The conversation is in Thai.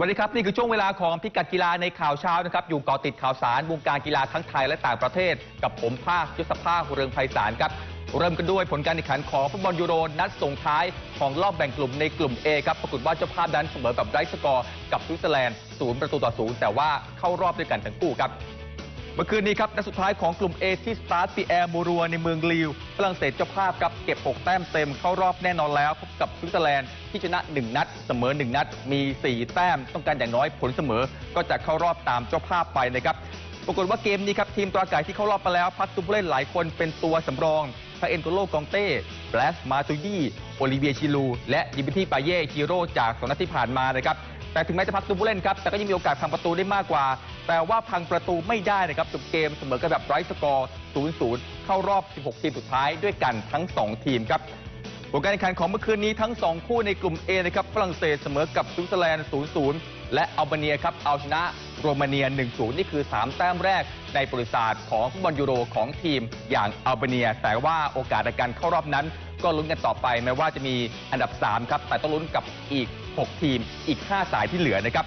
วัสดีครับ นี่คือช่วงเวลาของพิกัดกีฬาในข่าวเช้านะครับ อยู่เกาะติดข่าวสารวงการกีฬาทั้งไทยและต่างประเทศ กับผมภาคยศภาคเรืองไพศาลครับ เริ่มกันด้วยผลการแข่งขันของฟุตบอลยูโรนัดส่งท้ายของรอบแบ่งกลุ่มในกลุ่ม A ครับปรากฏว่าเจ้าภาพนั้นเสมอแบบไร้สกอร์กับสวิตเซอร์แลนด์ศูนย์ประตูต่อศูนย์แต่ว่าเข้ารอบด้วยกันทั้งคู่ครับ เมื่อคืนนี้ครับนัดสุดท้ายของกลุ่ม A ที่สตาร์ทปีแอร์มูรัวในเมืองลีวฝรั่งเศสเจ้าภาพครับเก็บ 6 แต้มเต็มเข้ารอบแน่นอนแล้วพบกับสวิตเซอร์แลนด์ที่ชนะ 1 นัด เสมอ 1 นัด มี 4 แต้มต้องการอย่างน้อยผลเสมอ ก็จะเข้ารอบตามเจ้าภาพไปนะครับปรากฏว่าเกมนี้ครับทีมตราไก่ที่เข้ารอบไปแล้ว พักตัวผู้เล่นหลายคนเป็นตัวสำรองทั้งเอ็นโตโลกองเต้แบลสมาตูยี่โอลิเวียชิลู และดิบิทีปาเย่ฮีโร่จากสองนัดที่ผ่านมานะครับแต่ถึงแม้จะพักตัวผู้เล่นครับแต่ก็ยังมีโอกาสพังประตูได้มากกว่า แต่ว่าพังประตูไม่ได้นะครับจบเกมเสมอกันแบบไร้สกอร์ 0-0 เข้ารอบ 16 ทีมสุดท้ายด้วยกันทั้ง 2 ทีมครับผลการแข่งขันของเมื่อคืนนี้ทั้ง 2 คู่ในกลุ่ม A นะครับฝรั่งเศสเสมอกับสวิตเซอร์แลนด์ 0-0 และอัลเบเนียครับเอาชนะโรมาเนีย 1-0 นี่คือ 3 แต้มแรกในประวัติศาสตร์ของฟุตบอลยูโรของทีมอย่างอัลเบเนีย แต่ว่าโอกาสในการเข้ารอบนั้น ก็ลุ้นกันต่อไปแม้ว่าจะมีอันดับ 3 ครับ แต่ต้องลุ้นกับอีก 6 ทีมอีก 5 สายที่เหลือนะครับ